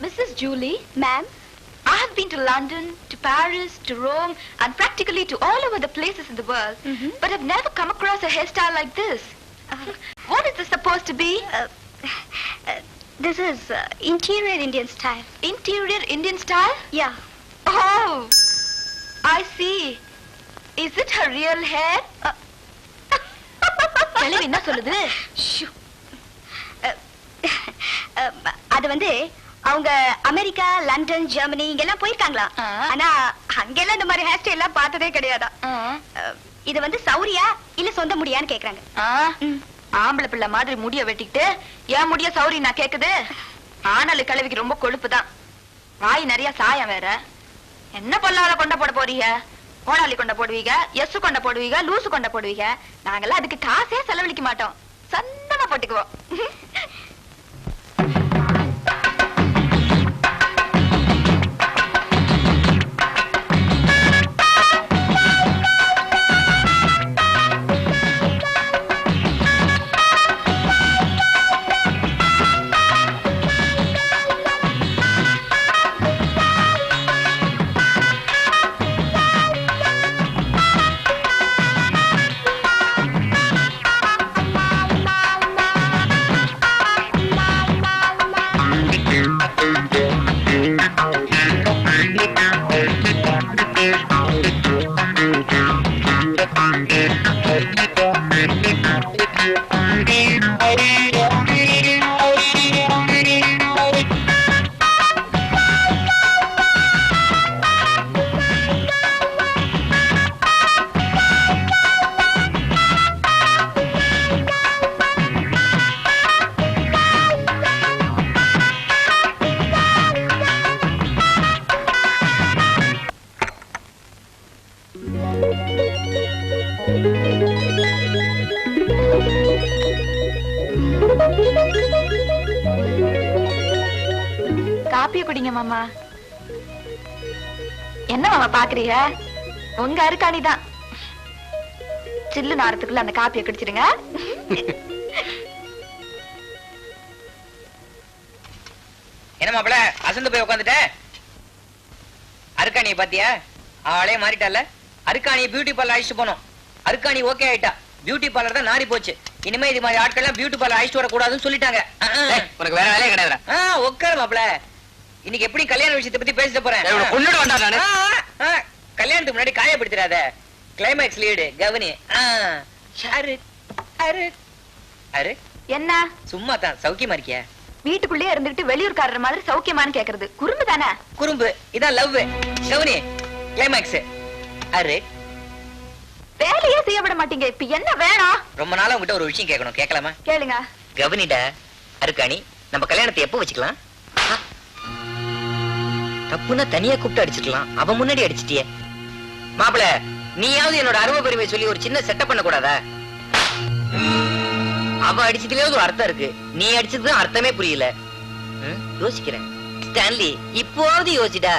Mrs. Julie, Ma'am, I have been to London, to Paris, to Rome, and practically to all over the places in the world, Mhm. but have never come across a hairstyle like this. Uh, what is this supposed to be? uh, uh, this is uh, interior Indian style. Interior Indian style? Yeah. Oh, I see. Is it her real hair? கிழவி என்ன சொல்லுது? அது வந்து அவங்க America London Germany இங்கெல்லாம் போயிருக்காங்களா. ஆனா அங்கெல்லாம் இந்த மாதிரி ஹேர் ஸ்டைல் பார்த்ததே கிடையாதா? இது வந்து சௌரியா இல்ல சொந்த முடியான்னு கேக்குறாங்க. ஆம்பளை பிள்ளை மாதிரி முடிய வெட்டிக்கிட்டு என் முடிய சௌரி நான் கேக்குது? ஆனாலு கிழவிக்கு ரொம்ப கொழுப்பு தான் வாய் நிறைய சாயம் வேற. என்ன பொல்லாத கொண்ட போட போறீங்க? கோடாலி கொண்ட போடுவீங்க எஸ் கொண்ட போடுவீங்க லூசு கொண்ட போடுவீங்க. நாங்கெல்லாம் அதுக்கு காசே செலவழிக்க மாட்டோம். சந்தமா போட்டுக்குவோம். காப்பிய குடிங்க மாமா. என்ன மாமா பாக்குறீங்க? உங்க அருக்காணி தான். சில்லு நாரத்துக்குள்ள அந்த காப்பியை குடிச்சிடுங்க. என்ன மாப்பிள அசந்து போய் உட்காந்துட்ட அருக்காணியை பாத்தியா? ஆளே மாறிட்டால. அருக்காணியை பியூட்டி பார்லர் அழைச்சிட்டு போனோம். அருக்காணி ஓகே ஆயிட்டா. பியூட்டி பார்லர் தான் நாரி போச்சு. இனிமே இது மாதிரி ஆட்கள்லாம் பியூட்டி பார்லர் அழைச்சிட்டு வரக்கூடாதுன்னு சொல்லிட்டாங்க. உனக்கு வேற வேலையே கிடையாதுடா. ஆ, உட்காரு மாப்பிள. இன்னைக்கு எப்படி கல்யாண விஷயத்தை பத்தி பேசிட்டு போறேன்? வேண்டாம் நானு. கல்யாணத்துக்கு முன்னாடி காயப்படுத்திடாத கிளைமேக்ஸ் லீடு கவனி. ஆ, ஷாரு அரு அரு. என்ன? சும்மா தான் சௌக்கியமா இருக்கியா? வீட்டுக்குள்ளே இருந்துகிட்டு வெளியூர்காரர் மாதிரி சௌக்கியமான்னு கேக்குறது. குறும்பு தானே? குறும்பு. இதான் லவ் கவனி கிளைமேக்ஸ் அரு. வேலையே செய்ய விட மாட்டீங்க. இப்ப என்ன வேணும் ரொம்ப நாளா உங்ககிட்ட ஒரு விஷயம் கேட்கணும். கேட்கலாமா? கேளுங்க. கவனிடா அருக்காணி நம்ம கல்யாணத்தை எப்போ வச்சுக்கலாம். தப்புன்னா தனியா கூப்பிட்டு அடிச்சுக்கலாம் அவன் முன்னாடி அடிச்சிட்டியே. மாப்பிள நீயாவது என்னோட அருமை பெருமை சொல்லி ஒரு சின்ன செட்டப் பண்ண கூடாதா அவ அடிச்சதுலயாவது ஒரு அர்த்தம் இருக்கு. நீ அடிச்சது அர்த்தமே புரியல. யோசிக்கிறேன். ஸ்டான்லி இப்போவது யோசிடா.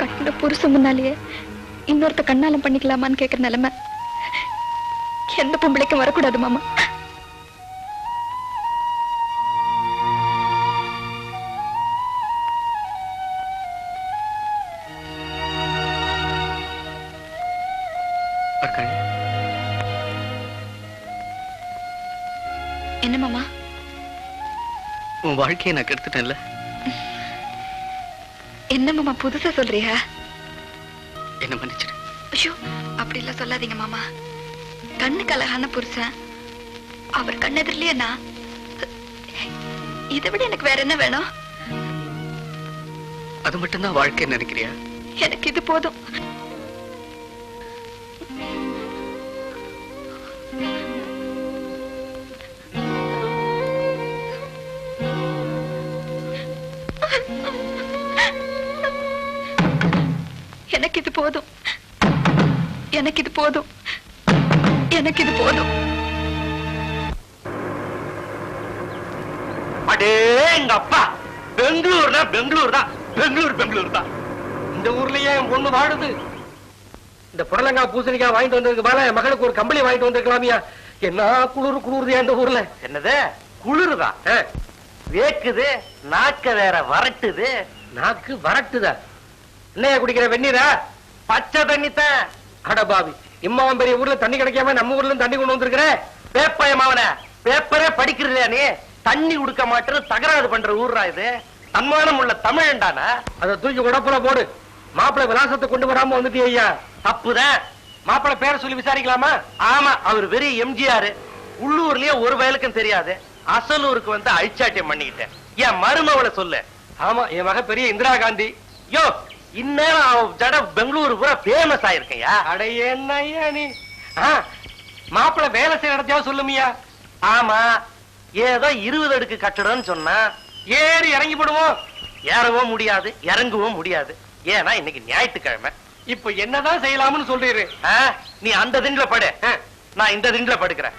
கட்டின புருஷன் முன்னாலேயே இன்னொருத்த கண்ணாலம் பண்ணிக்கலாமான்னு கேக்குற நிலைமை. எந்த பொம்பளைக்கும் வரக்கூடாது மாமா. என்ன மாமா? உன் வாழ்க்கையை நான் கெடுத்துட்டேன்ல. என்ன மாமா புதுசா சொல்றியா? என்ன மன்னிச்சிடு. ஐயோ அப்படி எல்லாம் சொல்லாதீங்க மாமா. கண்ணுக்கு அழகான புருஷன். அவர் கண்ணெதிரிலேயே நான். இதை விட எனக்கு வேற என்ன வேணும்? அது மட்டும்தான் வாழ்க்கைன்னு நினைக்கிறியா? எனக்கு இது போதும். எனக்கு இது போதும். எனக்கு இது போதும். அடே எங்க அப்பா. பெங்களூர்னா பெங்களூர் தான் பெங்களூர் பெங்களூர் தான் இந்த ஊர்லயே என் பொண்ணு வாழுது? இந்த புடலங்காய் பூசணிக்காய் வாங்கிட்டு வந்ததுக்கு மேல என் மகளுக்கு ஒரு கம்பளி வாங்கிட்டு வந்திருக்கலாமியா? என்ன குளிர் குளிருதியா இந்த ஊர்ல? என்னது? குளிருதா? வேக்குது நாக்க வேற வரட்டுது. நாக்கு வரட்டுதா? என்னையா குடிக்கிற வெந்நீரா? பச்சை தண்ணி தான் அடபாவி இம்மாவன் பெரிய ஊர்ல தண்ணி கிடைக்காம நம்ம ஊர்ல தண்ணி கொண்டு வந்திருக்கிற? பேப்பயமாவன பேப்பரே படிக்கிறதா நீ? தண்ணி கொடுக்க மாட்டேன்னு தகராறு பண்ற ஊர்ரா இது. தன்மானம் உள்ள தமிழன்டானா? அதை தூக்கி உடப்புல போடு. மாப்பிள்ள விலாசத்தை கொண்டு வராம வந்துட்டு ஐயா. தப்புதான் மாப்பிள்ள பேரை சொல்லி விசாரிக்கலாமா? ஆமா அவர் வெறும் எம்ஜிஆர். உள்ளூர்லயே ஒரு வயலுக்கும் தெரியாது. அசலூருக்கு வந்து அழிச்சாட்டியம் பண்ணிக்கிட்டேன். என் மருமவளை சொல்லு. ஆமா என் மக பெரிய இந்திரா காந்தி. யோ இந்நேரம் அவ ஜட பெங்களூரு பூரா ஃபேமஸ் ஆயிருக்கையா? அட என்னய்யா நீ? மாப்பிள்ளை வேலை செய்யற இடத்தையாவது சொல்லுமியா? ஆமா ஏதோ இருபது அடுக்கு கட்டடம்னு சொன்னா ஏறி இறங்கி போடுவோம். ஏறவும் முடியாது இறங்கவும் முடியாது. ஏன்னா இன்னைக்கு ஞாயிற்றுக்கிழமை. இப்ப என்னதான் செய்யலாம்னு சொல்றீரு? நீ அந்த திண்டுல படு. நான் இந்த திண்டுல படுக்கிறேன்.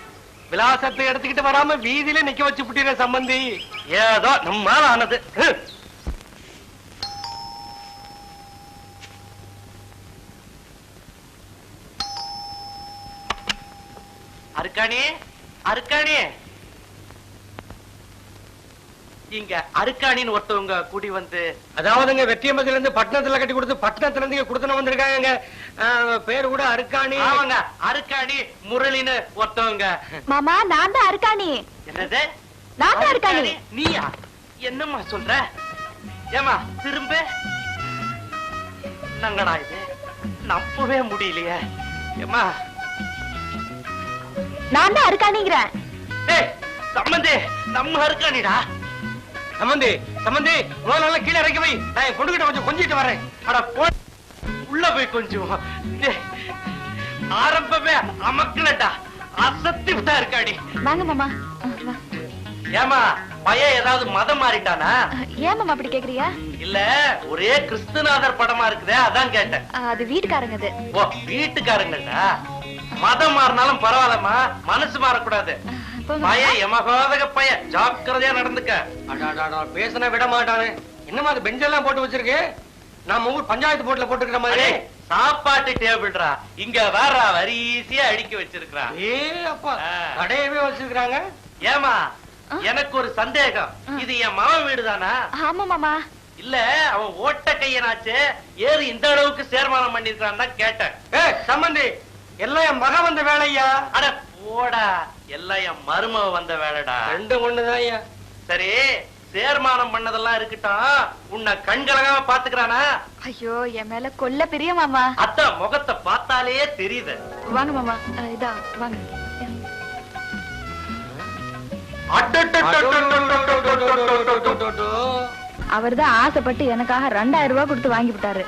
விலாசத்தை எடுத்துக்கிட்டு வராம வீதியில நிக்க வச்சு புட்டிற சம்பந்தி. ஏதோ நம்மால ஆனது. அருக்காணி அருக்காணி இங்க அருக்காணின்னு ஒருத்தவங்க கூடி வந்து அதாவதுங்க வெற்றியம்பதில இருந்து பட்டணத்துல கட்டி கொடுத்து பட்டணத்துல இருந்து இங்க கொடுத்துன வந்திருக்காங்க பேரு கூட அருக்காணி. ஆமாங்க அருக்காணி முரளின்னு ஒருத்தவங்க. மாமா நான் தான் அருக்காணி. என்னது? நான் தான் அருக்காணி. நீயா? என்னம்மா சொல்ற? ஏமா திரும்ப? நங்கடா இது. நம்பவே முடியலையே. ஏமா நான் தான் அருக்காணிங்கிறேன். சம்பந்தி நம்ம அருக்காணிடா. சம்பந்தி சம்பந்தி முதல்ல கீழே இறக்கி வை. நான் என் பொண்ணுகிட்ட கொஞ்சம் கொஞ்சிட்டு வரேன். அட போ. உள்ள போய் கொஞ்சம். ஆரம்பமே அமக்கலடா. அசத்தி விட்டா இருக்காடி வாங்க மாமா. ஏமா பையன் ஏதாவது மதம் மாறிட்டானா? ஏன் மாமா அப்படி கேக்குறியா இல்ல ஒரே கிறிஸ்துநாதர் படமா இருக்குதே அதான் கேட்டேன். அது வீட்டுக்காரங்க ஓ வீட்டுக்காரங்கடா மதம் மாறினாலும் பரவாயில்லம்மா. மனசு மாறக்கூடாது. மாமா. பையன் எமகோதக பையன். ஜாக்கிரதையா நடந்துக்க. பேசின விட மாட்டானே. என்னமா அது பெஞ்செல்லாம் போட்டு வச்சிருக்கு? நம்ம ஊர் பஞ்சாயத்து போட்டுல போட்டுக்கிற மாதிரி. சாப்பாட்டு டேபிள்ரா. இங்க வேற வரிசையா அடுக்கி வச்சிருக்கா ஏ அப்பா கடையவே வச்சிருக்காங்க ஏமா எனக்கு ஒரு சந்தேகம். இது என் மகன் வீடுதானா? ஆமா மாமா. இல்ல அவன் ஓட்ட கையனாச்சு ஏறு இந்த அளவுக்கு சேர்மானம் பண்ணிருக்கான் தான் கேட்டேன். சம்பந்தி எல்லாம் என் மகன் வந்த வேலையா? அட போடா. எல்லாம் என் மருமக வந்த வேலைடா. ரெண்டும் ஒண்ணுதான் ஐயா. சரி சேர்மானம் பண்ணதெல்லாம் இருக்கட்டும். உன்னை கண்கலகாம பாத்துக்கிறானா? ஐயோ என் மேல கொல்ல பெரிய மாமா. அத்தான் முகத்தை பார்த்தாலே தெரியுது. வாங்க மாமா. இதா வாங்க. அவர்தான் ஆசைப்பட்டு எனக்காக ரெண்டாயிரம் ரூபாய் கொடுத்து வாங்கி விட்டாரு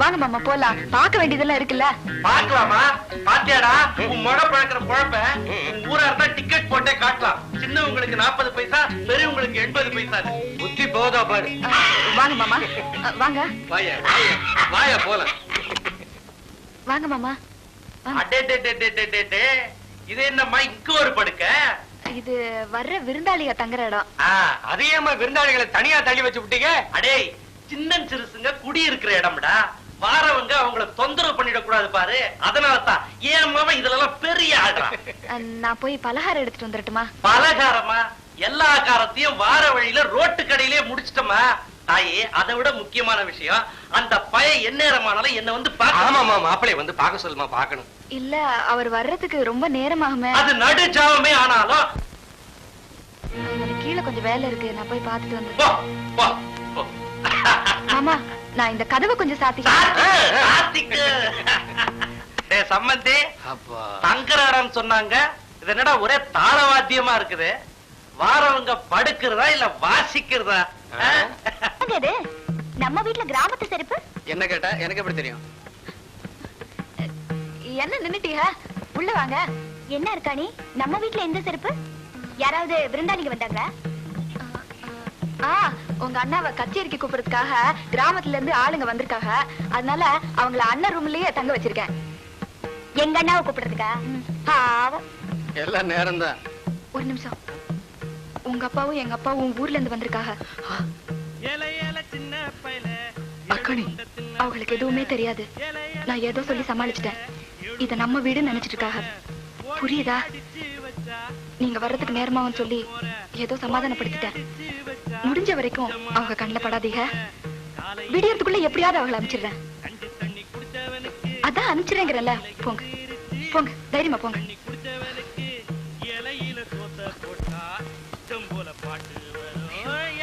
வாங்க மாமா போலாம். பார்க்க வேண்டியதெல்லாம் இருக்குல்ல? பாக்கலாமா பாத்தியாடா உன் முக பழக்கிற குழப்ப ஊரா இருந்தா டிக்கெட் போட்டே காட்டலாம். சின்னவங்களுக்கு நாற்பது பைசா பெரியவங்களுக்கு எண்பது பைசா. புத்தி போதா பாரு. வாங்க மாமா. வாங்க. வாயா வாயா. போலாம். வாங்க மாமா. இது என்னம்மா இங்க ஒரு படுக்க? இது வர்ற விருந்தாளிக தங்குற இடம். அதையம்மா விருந்தாளிகளை தனியா தள்ளி வச்சு விட்டீங்க? அடே சின்ன சிறுசுங்க குடி இருக்கிற இடம்டா. வாரவங்க அவங்கள தொந்தரவு பண்ணிடக் கூடாது பாரு. அதனால தான் ஏன் மாமன் இதுல பெரிய ஆடுறான் நான் போய் பலகாரம் எடுத்துட்டு வந்துடட்டுமா பலகாரமா? எல்லா காரத்தையும் வார வழியில ரோட்டு கடையிலே முடிச்சிட்டோமா தாயே அதை விட முக்கியமான விஷயம் அந்த பையன் எந்நேரமானாலும் என்ன வந்து ஆமாமா மாப்பிளை வந்து பார்க்க சொல்லுமா பார்க்கணும். இல்ல அவர் வர்றதுக்கு ரொம்ப நேரமாகுமே. அது நடுஜாவமே ஆனாலும். எனக்கு கீழே கொஞ்சம் வேலை இருக்கு நான் போய் பார்த்துட்டு வந்து மாமா நான் இந்த கதவை கொஞ்சம் சாத்தி சாத்திக்கு, சம்மந்தி இடம்னு சொன்னாங்க இது என்னடா ஒரே தாளவாத்தியமா இருக்குது? வாரவங்க படுக்கிறதா இல்ல வாசிக்கிறதா? நம்ம வீட்ல கிராமத்து செருப்பு? என்ன கேட்டா? எனக்கு எப்படி தெரியும்? என்ன நின்னுட்டீங்க உள்ள வாங்க. என்ன இருக்கா நீ நம்ம வீட்ல எந்த செருப்பு? யாராவது விருந்தாளிங்க வந்தாங்களா? ஆ. உங்க அண்ணாவை கச்சேரிக்கு கூப்பிடுறதுக்காக கிராமத்துல இருந்து ஆளுங்க வந்திருக்காங்க. அதனால அவங்கள அண்ணன் ரூம்லயே தங்க வச்சிருக்கேன். எங்க அண்ணாவை கூப்பிடுறதுக்கா? பாவம். எல்லாம் நேரம் தான் ஒரு நிமிஷம். உங்க அப்பாவும் எங்க அப்பாவும் ஊர்ல இருந்து வந்திருக்காங்க. அக்காணி அவங்களுக்கு எதுவுமே தெரியாது. நான் ஏதோ சொல்லி சமாளிச்சிட்டேன். இத நம்ம வீடுன்னு நினைச்சிட்டு இருக்காங்க. புரியுதா? நீங்க வர்றதுக்கு நேரமாவும் சொல்லி ஏதோ சமாதானப்படுத்திட்டேன். முடிஞ்ச வரைக்கும் அவங்க கண்ணில் படாதீங்க. விடியறதுக்குள்ள எப்படியாவது அவங்கள அனுப்பிச்சிடுறேன். அதான் அனுப்பிச்சிடுறேங்கிறல்ல போங்க. போங்க. தைரியமா போங்க. ஏய்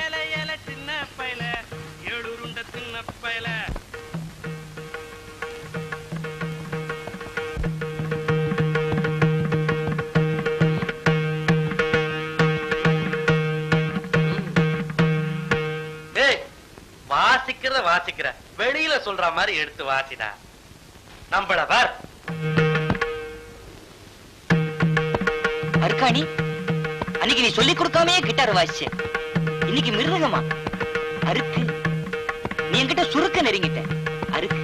சொல்ற மாதிரி எடுத்து வாசிடா. நம்பளவர். அருக்காணி அன்னைக்கு நீ சொல்லி கொடுக்காமயே கிட்டார் வாசிச்ச. இன்னைக்கு மிருதங்கமா? அருக்கு நீ என்கிட்ட சுருக்க நெருங்கிட்ட. அருக்கு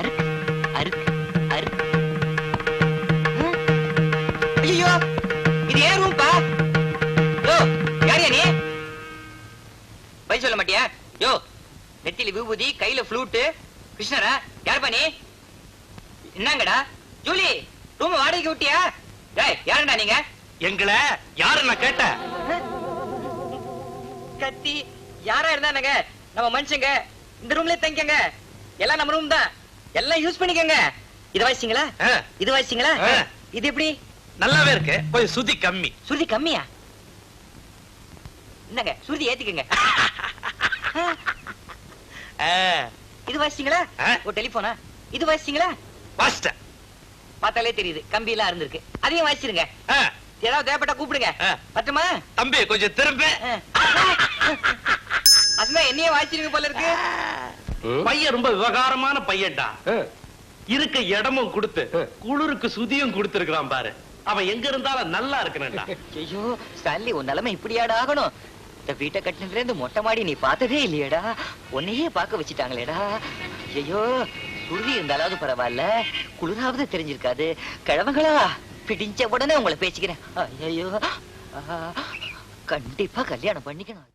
அருக்கு அருக்கு அருக்கு ஐயோ இது ஏன் யோ யாரியா நீ? பை சொல்ல மாட்டியா? யோ நெத்தில விபூதி கையில ஃப்ளூட்டு கிருஷ்ணரா யாருப்பா நீ? என்னங்கடா? ஜூலி ரூம் வாடகைக்கு விட்டியா? டேய் யாருடா நீங்க? எங்களை யாரு நான் கேட்டேன். கத்தி யாரா இருந்தானுங்க நம்ம மனுஷங்க இந்த ரூம்ல தங்கிக்கங்க. எல்லாம் நம்ம ரூம் தான். எல்லாம் யூஸ் பண்ணிக்கங்க. இது வாசிங்களா இது வாசிங்களா. இது எப்படி? நல்லாவே இருக்கு. கொஞ்சம் சுதி கம்மி. சுருதி கம்மியா? என்னங்க சுருதி ஏத்திக்கங்க. இது வாசிங்களா. ஒரு டெலிபோனா இது வாசிங்களா வாசிட்டேன். பார்த்தாலே தெரியுது. கம்பி எல்லாம் இருந்திருக்கு. அதையும் வாசிருங்க ஏதாவது தேவைப்பட்டா கூப்பிடுங்க. பட்டுமா தம்பி கொஞ்சம் திரும்ப. அசந்தா என்னையே வாசிருங்க போல இருக்கு. பையன் ரொம்ப விவகாரமான பையன்டா. இருக்க இடமும் கொடுத்து குளிருக்கு சுதியும் கொடுத்திருக்கிறான் பாரு. அவன் எங்க இருந்தாலும் நல்லா இருக்கணும்டா. ஐயோ ஸ்டான்லி உன் நிலைமை இப்படியாடா ஆகணும். இந்த வீட்டை கட்டினதுல இருந்து மொட்டை மாடி நீ பார்த்ததே இல்லையேடா. உன்னையே பார்க்க வச்சுட்டாங்களேடா. ஐயோ குருதி இருந்தாலாவது பரவாயில்ல. குளிராவது தெரிஞ்சிருக்காது. கிழவங்களா பிடிஞ்ச உடனே உங்களை பேசிக்கிறேன். ஐயோ கண்டிப்பா கல்யாணம் பண்ணிக்கணும்.